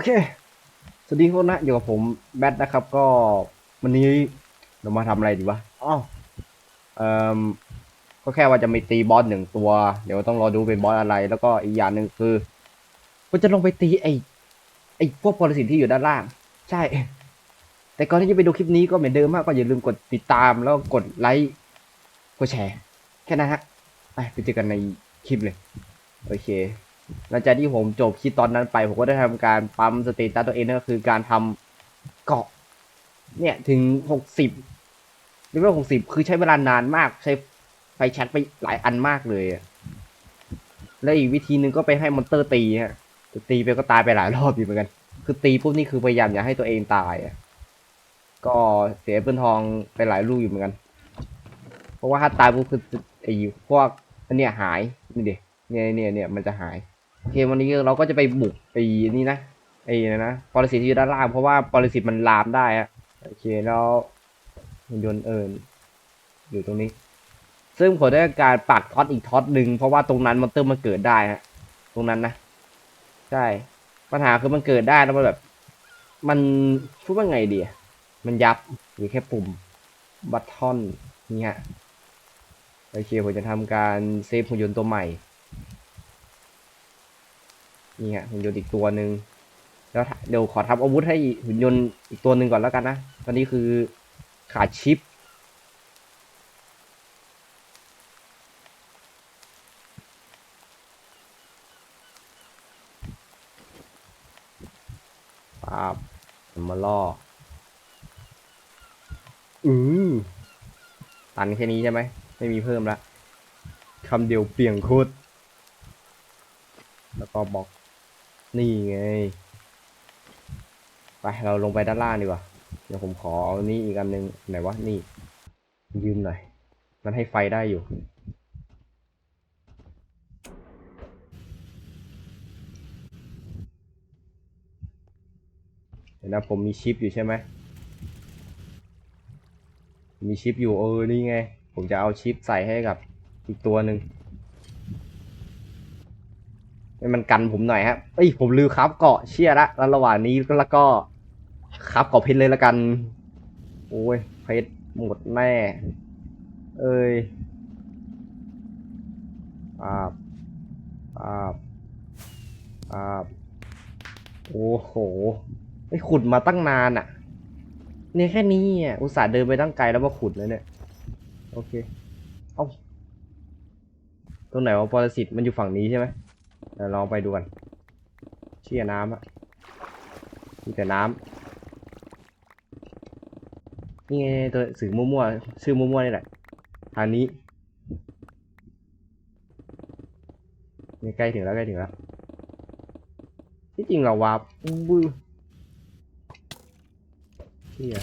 อเค สวัสดีทุกคนนะอยู่กับผมแบทนะครับ ก็วันนี้เรามาทำอะไรดีวะอ๋อเอ่อก็แค่ว่าจะมีตีบอสหนึ่งตัว เดี๋ยวต้องรอดูเป็นบอสอะไร แล้วก็อีกอย่างหนึ่งคือก็จะลงไปตีไอ้ไอ้พวกปรสิตที่อยู่ด้านล่าง ใช่ แต่ก่อนที่จะไปดูคลิปนี้ก็เหมือนเดิมมากก็อย่าลืมกดติดตามแล้วก็กดไลค์กดแชร์ แค่นั้นฮะไปไปเจอกันในคลิปเลย โอเค หลังจากที่ผมจบคลิปตอนนั้นไป ผมก็ได้ทำการปั๊มสเตตัสตัวเองนั่นก็คือการทำเกาะ เนี่ยถึงหกสิบเลเวลหกสิบคือใช้เวลานานมาก ใช้ไฟแชทไปหลายอันมากเลยแล้วอีกวิธีหนึ่งก็ไปให้มอนเตอร์ตีฮะตีไปก็ตายไปหลายรอบอยู่เหมือนกัน คือตีปุ๊บนี่คือพยายามอย่าให้ตัวเองตายอะก็เสียเปิ้ลทองไปหลายลูกอยู่เหมือนกัน เพราะว่าถ้าตายปุ๊บคือไอ้พวกอันเนี้ยหายนี่ดิเนี่ยเนี่ยเนี่ยมันจะหาย อเควันนี้เราก็จะไปบุกไอ้นี่นะไอ้นะนะปรสิตที่อยู่ด้านล่างเพราะว่าปรสิตมันลามได้อะโอเคแล้วหุ่นยนต์เอิญอยู่ตรงนี้ ซึ่งผมได้การปักท็อตอีกท็อตหนึ่งเพราะว่าตรงนั้นมอนเตอร์มันเกิดได้ฮะตรงนั้นนะใช่ปัญหาคือมันเกิดได้แล้วมันแบบ มันพูดว่าไงดีอะมันยับอยู่แค่ปุ่มบัตทอนนี่ฮะโอเคผมจะทำการเซฟหุ่นยนต์ตัวใหม่ นี่ฮะหุ่นยนต์อีกตัวหนึ่งแล้วเดี๋ยวขอทำอาวุธให้หุ่นยนต์อีกตัวหนึ่งก่อนแล้วกันนะ ตอนนี้คือขาดชิป ปาบมาล่อ อือตันแค่นี้ใช่ไหม ไม่มีเพิ่มละคำเดียวเปลี่ยงโคตรแล้วก็บอก นี่ไง ไปเราลงไปด้านล่างดีกว่า เดี๋ยวผมขอเอานี่อีกอันหนึ่งไหนวะ นี่ ยืมหน่อย มันให้ไฟได้อยู่ เห็นนะผมมีชิปอยู่ใช่ไหม มีชิปอยู่เออ นี่ไง ผมจะเอาชิปใส่ให้กับอีกตัวหนึ่ง ให้มันกันผมหน่อยฮะเอ้ยผมลืมครับเกาะเชี่ยละแล้วระหว่างนี้แล้วก็ครับเกาะเพชรเลยละกัน โอ้ยเพชรหมดแน่เอ้ยปาบปาบปาบโอ้โหไอขุดมาตั้งนานอะ่ะ เนี่ยแค่นี้อะอุตส่าห์เดินไปตั้งไกลแล้วมาขุดเลยเนี่ย โอเค เอาตรงไหนวะปรสิตมันอยู่ฝั่งนี้ใช่ไหม เดี๋ยวลองไปดูกันเชี่ยน้ำอะมีแต่น้ำนี่ไงตัวสื่อมั่วๆชื่อมั่วๆนี่แหละทางนี้นี่ใกล้ถึงแล้วใกล้ถึงแล้วที่จริงเราวาร์ปบื้อเชี่ย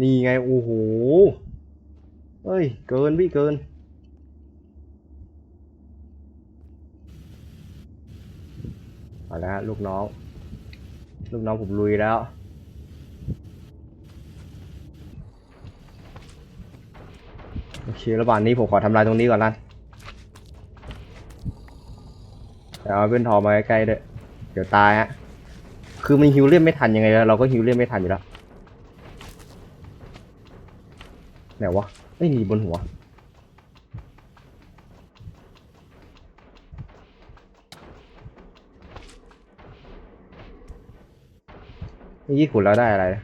นี่ไงโอ้โห เฮ้ย เกินพี่เกิน เอาละฮะลูกน้อง ลูกน้องผมลุยแล้ว โอเคระหว่างนี้ผมขอทำลายตรงนี้ก่อนละเดี๋ยวเอาเพื่อนทอมาใกล้ๆด้วยเดี๋ยวตายฮะ คือมันฮิวเลียมไม่ทันยังไงแล้วเราก็ฮิวเลียมไม่ทันอยู่แล้วไหนวะ เอ้ยนี่บนหัวเมื่อกี้ขุดแล้วได้อะไรนะ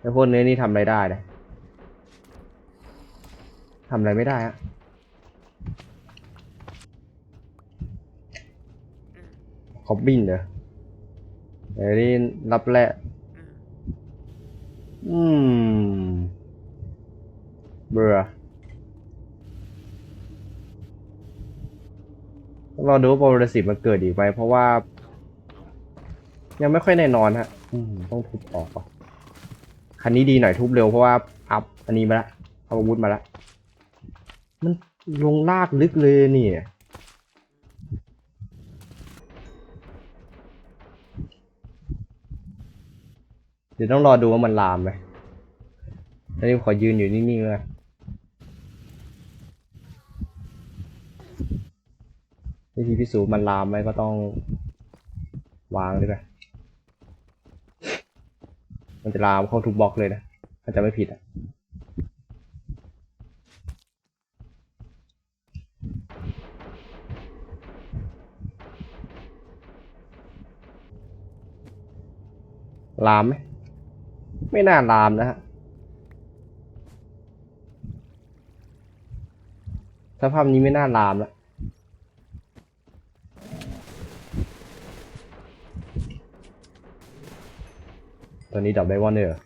แล้วพวกเนื้อนี่ทำอะไรได้เลยทำอะไรไม่ได้อะคอบบินเหรอเดี๋ยวนี้รับแร่อืม เบื่อรอดูว่าโปรสิตมันเกิดอีกไหมเพราะว่า ยังไม่ค่อยแน่นอนฮะอืมต้องทุบออกก่อนคันนี้ดีหน่อยทุบเร็วเพราะว่าอัพอันนี้มาละเอาอาวุธมาละมันลงลากลึกเลยนี่เดี๋ยวต้องรอดูว่ามันลามไหมตอนนี้ขอยืนอยู่นิ่งๆเลย วิธีพิสูจน์มันลามไหมก็ต้องวางด้วยกันมันจะลามเข้าทุกบล็อกเลยนะถ้าจะไม่ผิดอะลามไหมไม่น่าลามนะฮะสภาพนี้ไม่น่าลามแล้ว ตอนนี้ดับไดวอนเลยเหรอ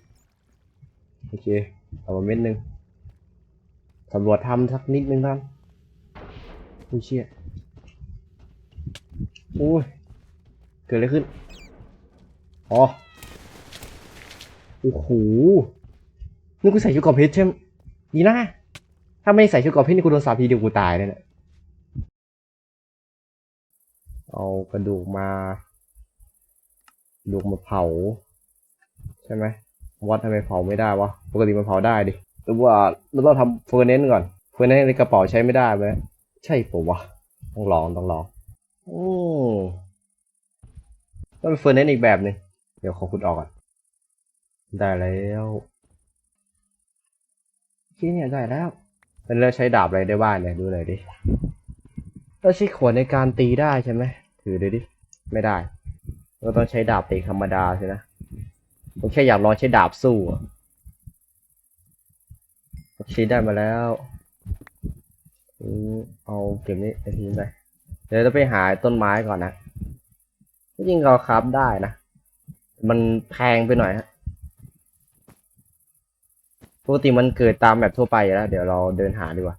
โอเคเอามาเม็ดหนึ่งสำรวจทำสักนิดนึงท่านอุ้ยเชี่ยโอ้ยเกิดอะไรขึ้น อ๋อ โอ้โห นี่กูใส่ชุดกราะเพชรใช่ไหมดีนะ ถ้าไม่ใส่ชุดกราะเพชรนี่กูโดนสาพีเดียวกูตายเลยเนี่ยเอากระดูกมากระดูกมาเผา ใช่ไหมวัดทำไมเผาไม่ได้วะปกติมันเผาได้ดิหรือว่าเราต้องทำเฟอร์เนนก่อนเฟอร์เนนในกระเป๋าใช้ไม่ได้ไหมใช่ปะวะต้องลองต้องลองโอ้ต้องเป็นเฟอร์เนนอีกแบบหนึ่งเดี๋ยวขอขุดออกก่อนได้แล้วที่เนี่ยได้แล้วเป็นเลือกใช้ดาบอะไรได้บ้างเนี่ยดูหน่อยดิแล้วใช้ขวานในการตีได้ใช่ไหมถือดูดิไม่ได้ เราต้องใช้ดาบตีธรรมดาใช่ไหม ผมแค่อยากลองใช้ดาบสู้ใช้ได้มาแล้วเอาเก็บนี้ไอ้ทีมไปเดี๋ยวจะไปหาต้นไม้ก่อนนะจริงเราคราฟได้นะ มันแพงไปหน่อยฮะปกติมันเกิดตามแบบทั่วไปแล้ว เดี๋ยวเราเดินหาดีกว่า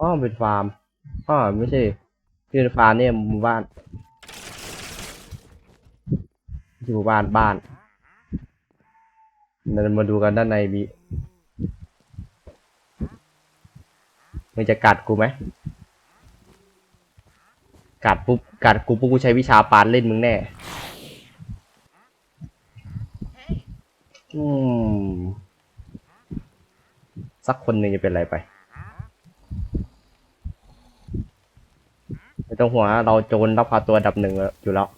อ๋อเป็นฟาร์มอ๋อไม่ใช่เป็นฟาร์มเนี่ยหมู่บ้าน ที่หมู่บ้านบ้านเรามาดูกันด้านในมีมันจะกัดกูไหมกัดปุ๊บกัดกูปุ๊บกูใช้วิชาปานเล่นมึงแน่ อืม สักคนหนึ่งจะเป็นอะไรไป ไม่ต้องห่วงเราโจรรับพาตัวดับหนึ่งอยู่แล้ว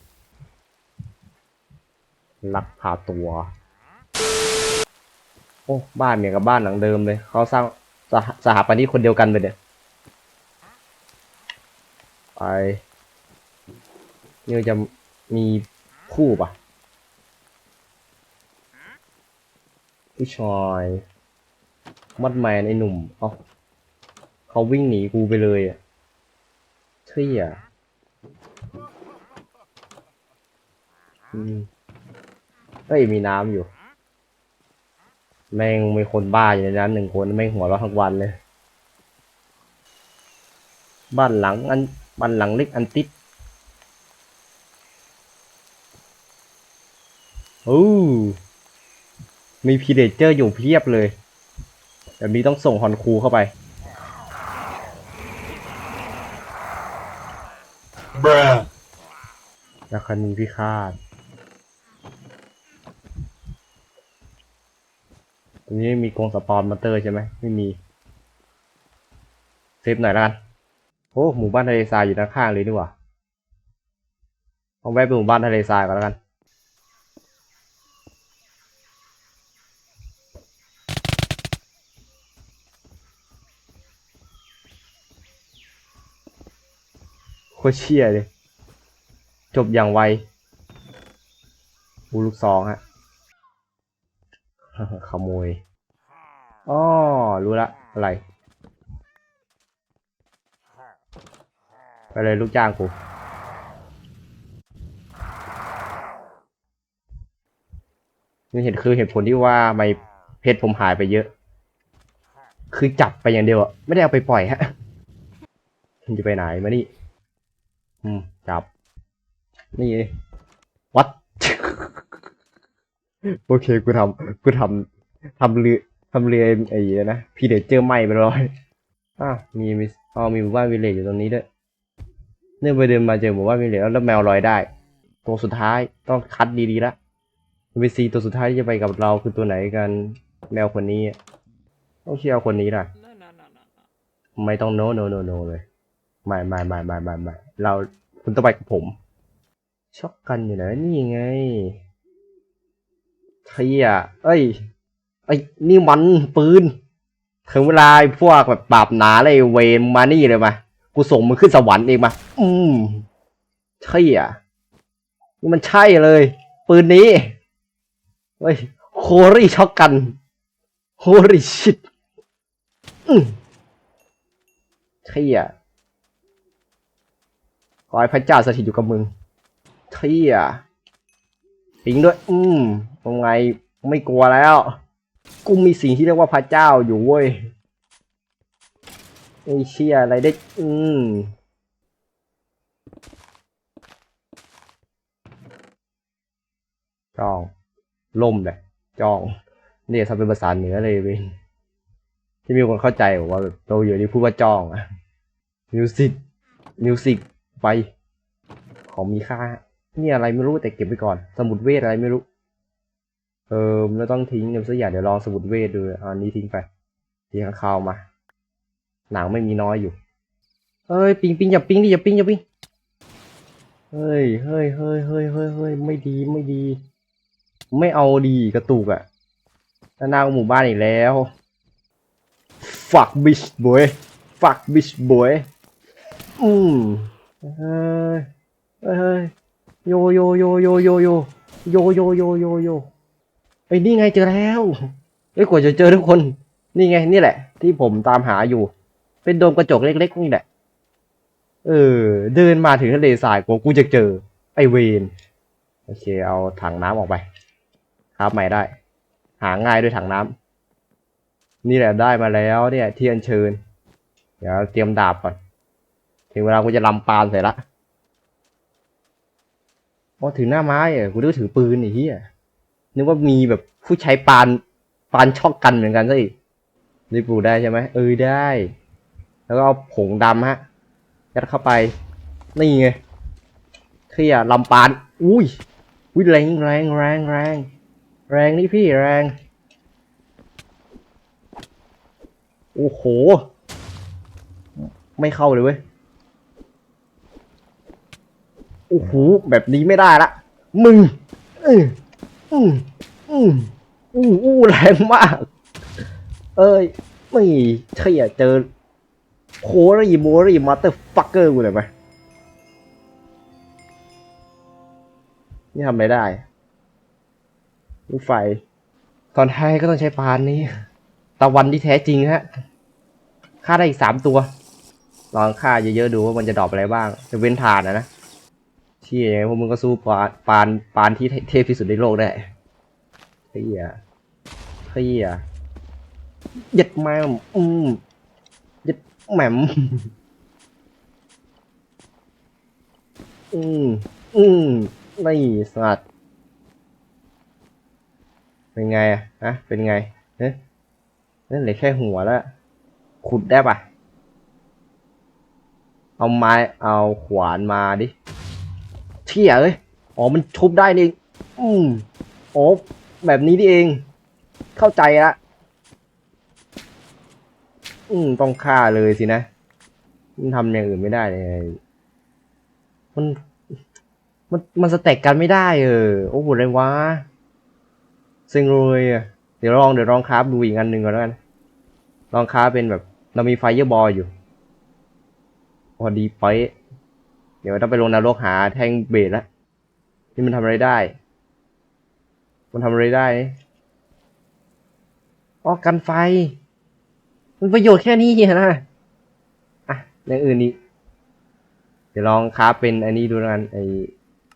ลักพาตัว โอ้ บ้านเนี่ยกับบ้านหลังเดิมเลย เขาสร้างสหสถาปนิกคนเดียวกันไปเดี๋ยไปนี่จะมีคู่ปะผู้ชายมัดแมนไอ้หนุ่มเขาเขาวิ่งหนีกูไปเลยอะเที่ยอืม เฮ้ยมีน้ำอยู่ แม่งมีคนบ้าอยู่ในนั้นหนึ่งคนแม่งหัวเราะทั้งวันเลย บ้านหลังอันบ้านหลังเล็กอันติดโอ้มีพีเดเจอร์อยู่เพียบเลยแบบนี้ต้องส่งฮอนคูเข้าไป Bruh. แล้วคันนี้พิฆาต ตรงนี้มีกรงสปอนมอนเตอร์ใช่ไหมไม่มีเซฟหน่อยละกันโอ้หมู่บ้านทะเลทรายอยู่ด้านข้างเลยนี่หว่าเอาแวะไปหมู่บ้านทะเลทรายก่อนแล้วกันโคตรเชี่ยเลยจบอย่างไวบูลูกซองฮะ ขโมยอ๋อรู้ละ อะไร ไปเลยลูกจ้างกูนี่เห็นคือเหตุผลที่ว่าไม่เพชรผมหายไปเยอะ คือจับไปอย่างเดียวอะไม่ได้เอาไปปล่อยฮะมันจะไปไหนมานี่ อืม จับ นี่วัด โอเคกูทำกูทำทำเรือทำเรือไอ้นะพีเดเจอร์ไหมไปร้อยอะมีมีอ๋อมีหมู่บ้านวิลเลจอยู่ตรงนี้ด้วยเนี่ยไปเดินมาเจอหมู่บ้านวิลเลจแล้วแล้วแมวลอยได้ ตัวสุดท้ายต้องคัดดีๆละวีซีตัวสุดท้ายที่จะไปกับเราคือตัวไหนกันแมวคนนี้ต้องเชียร์คนนี้ล่ะไม่ต้องโนโนโนโนเลยไม่ไม่ไม่ไม่ไม่ไม่เราคุณต้องไปกับผมช็อกกันอยู่ไหนนี่ไง เทียเอ้ยไอ้ยนี่มันปืนถึงเวลาพวกแบบปราบหนาอะไรเวรมานี่เลยมากูส่งมึงขึ้นสวรรค์เองมาอืมใช่อะนี่มันใช่เลย ปืนนี้เฮ้ยโครี่ช็อกกันโครี่ชิตอืมใช่อะขอให้พระเจ้าสถิตอยู่กับมึงใช่อะ ทิ้งด้วย อืมยังไงไม่กลัวแล้ว กูมีสิ่งที่เรียกว่าพระเจ้าอยู่เว้ยไอ้เชี่ยอะไรได้ อืมจองล่มเลยจองเนี่ยทำเป็นภาษาเหนือเลยเว้ยที่มีคนเข้าใจบอกว่าแบบเราอยู่ที่พูดว่าจองอะมิวสิกมิวสิกไป ของมีค่า นี่อะไรไม่รู้แต่เก็บไว้ก่อน สมุดเวทอะไรไม่รู้ เออเราต้องทิ้งเดี๋ยวสักอย่างเดี๋ยวลองสมุดเวทดูอันนี้ทิ้งไปทิ้งข้างคาวมา หนังไม่มีน้อยอยู่ เฮ้ยปิงปิงอย่าปิงดิอย่าปิงอย่าปิง เฮ้ยเฮ้ยเฮ้ยเฮ้ยเฮ้ยเฮ้ยไม่ดีไม่ดี ไม่เอาดีกระตุกอะด้านหน้าหมู่บ้านอีกแล้ว fuck bitch boy fuck bitch boy อืมเฮ้ยเฮ้ย โยโยโยโยโยโยโยโยโยโยโยไอ้นี่ไงเจอแล้วเอ้กว่าจะเจอทุกคน นี่ไงนี่แหละ ที่ผมตามหาอยู่ เป็นโดมกระจกเล็กๆนี่แหละ เออ เดินมาถึงทะเลทรายกูกูจะเจอ ไอเวนโอเค เอาถังน้ำออกไป ครับใหม่ได้ หาง่ายด้วยถังน้ำนี่แหละได้มาแล้วเนี่ยที่อัญเชิญ เดี๋ยวเตรียมดาบก่อน ถึงเวลากูจะลำปานเสร็จละ พอถึงหน้าไม้อะกูนึกว่าถือปืนไอ้เหี้ยนึกว่ามีแบบผู้ใช้ปานปานช็อกกันเหมือนกันซะอีกนี่ปลูกได้ใช่ไหมเออได้ แล้วก็เอาผงดำฮะยัดเข้าไป นี่ไงเคลียลำปาน อุ้ยอุ้ยแรงแรงแรงแรงแรงนี่พี่แรง โอ้โห ไม่เข้าเลยเว้ย โอ้โหแบบนี้ไม่ได้ละ มึง อืออืออืออู้อู้แรงมาก เอ้ย ไม่ใช่อะเจอโครีโมรีมาสเตอร์ฟักเกอร์กูเลยไหมนี่ทำอะไรได้ลูกไฟ ตอนท้ายก็ต้องใช้ปานนี้ ตะวันที่แท้จริงฮะฆ่าได้อีกสามตัว ลองฆ่าเยอะๆดูว่ามันจะดรอปอะไรบ้างจะเว้นทานนะนะ เชี่ยังไงพวกมึงก็สู้ปานปานปานที่เทพที่สุดในโลกได้เฮียเฮียยัดแมมอืมยัดแหม่มอืมอืมนี่สัตว์เป็นไงอะฮะเป็นไงเฮ้ยนั่นเหลือแค่หัวแล้ว ขุดได้ปะเอาไม้เอาขวานมาดิ เที่ยเอ้ย อ๋อ มันทุบได้นี่เองอืมอ๋อ แบบนี้นี่เอง เข้าใจละอืม ต้องฆ่าเลยสินะ มันทำอย่างอื่นไม่ได้เลย มัน มัน มันสแต็กกันไม่ได้เออ โอ้โหอะไรวะเซ็งเลยอะ เดี๋ยวลอง เดี๋ยวลองคราฟดูอีกอันหนึ่งก่อนแล้วกัน ลองคราฟเป็นแบบ เรามีไฟเยอร์บอลอยู่ พอดีไป เดี๋ยวต้องไปลงนรกหาแท่งเบสละนี่มันทำอะไรได้ มันทำอะไรได้อ๋อกันไฟ มันประโยชน์แค่นี้นะ อะอย่างอื่นนี่เดี๋ยวลองคราเป็นอันนี้ดูแล้วกันไอ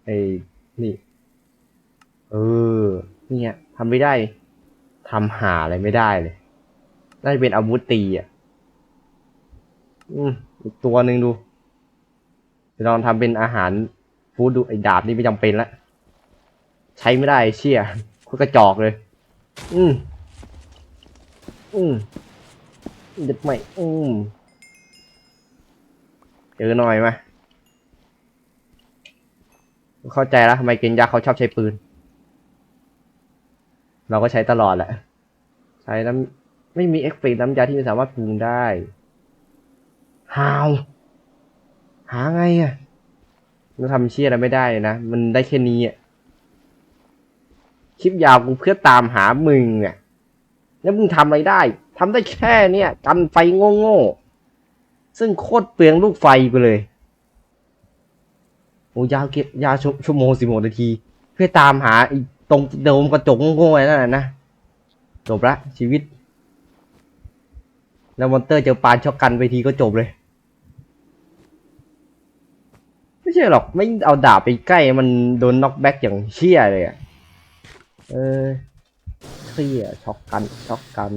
ไอนี่เออเนี่ยทำไม่ได้ทำหาอะไรไม่ได้เลยน่าจะเป็นอาวุธตีอะ อืมอีกตัวหนึ่งดู ลองทำเป็นอาหารฟู้ดดูไอ้ดาบนี่ไม่จำเป็นละ ใช้ไม่ได้เชี่ยโคตรกระจอกเลย อืมอืมเด็ดใหม่อืมเจอหน่อยมาเข้าใจแล้วทำไมเกนยักษ์เขาชอบใช้ปืน เราก็ใช้ตลอดแหละ ใช้น้ำไม่มีเอฟเฟกต์น้ำยาที่สามารถปรุงได้ฮาว หาไงอะมันทำเชี่ยอะไรไม่ได้นะ มันได้แค่นี้อะคลิปยาวกูเพื่อตามหามึงอะแล้วมึงทำอะไรได้ทำได้แค่เนี่ยกันไฟโง่ๆซึ่งโคตรเปลืองลูกไฟไปเลยโอ้ยาวเก็บยาวชั่วชั่วโมงสิบโมงนาที เพื่อตามหาตรงโดมกระจกโง่ๆนั่นน่ะนะจบละชีวิต แล้วมอนเตอร์เจอปานช็อกกันไปทีก็จบเลย ไม่ใช่หรอกไม่เอาดาบไปใกล้มันโดนน็อกแบ็กอย่างเชี่ยเลยอะเออเครียช็อกกันช็อกกัน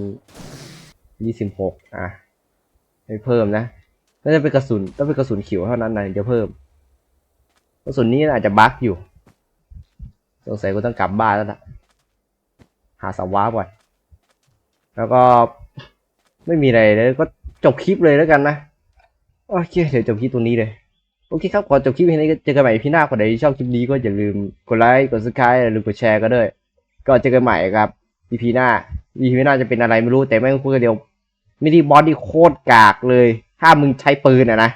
ยี่สิบหกอะไม่เพิ่มนะน่าจะเป็นกระสุนต้องเป็นกระสุนเขียวเท่านั้นนะจะเพิ่มกระสุนนี้อาจจะบั๊กอยู่สงสัยกูต้องกลับบ้านแล้วล่ะ หาสาวาร์ปก่อนแล้วก็ไม่มีอะไรเลยก็จบคลิปเลยแล้วกันนะโอเคเดี๋ยวจบคลิปตรงนี้เลย โอเคครับ ขอจบคลิปนี้เจอกันใหม่พี่หน้าคนใดที่ชอบคลิปนี้ก็อย่าลืมกดไลค์ กดซับสไครต์ลืมกดแชร์ก็ด้วย ก็เจอกันใหม่ครับ EP หน้า EP หน้าจะเป็นอะไรไม่รู้แต่ไม่พูดกันเดียวมินิบอสที่โคตรกากเลย ถ้ามึงใช้ปืนอะนะ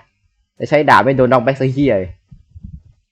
แต่ใช้ดาบไม่โดนน็อกแบ็กซ์เฮียเลย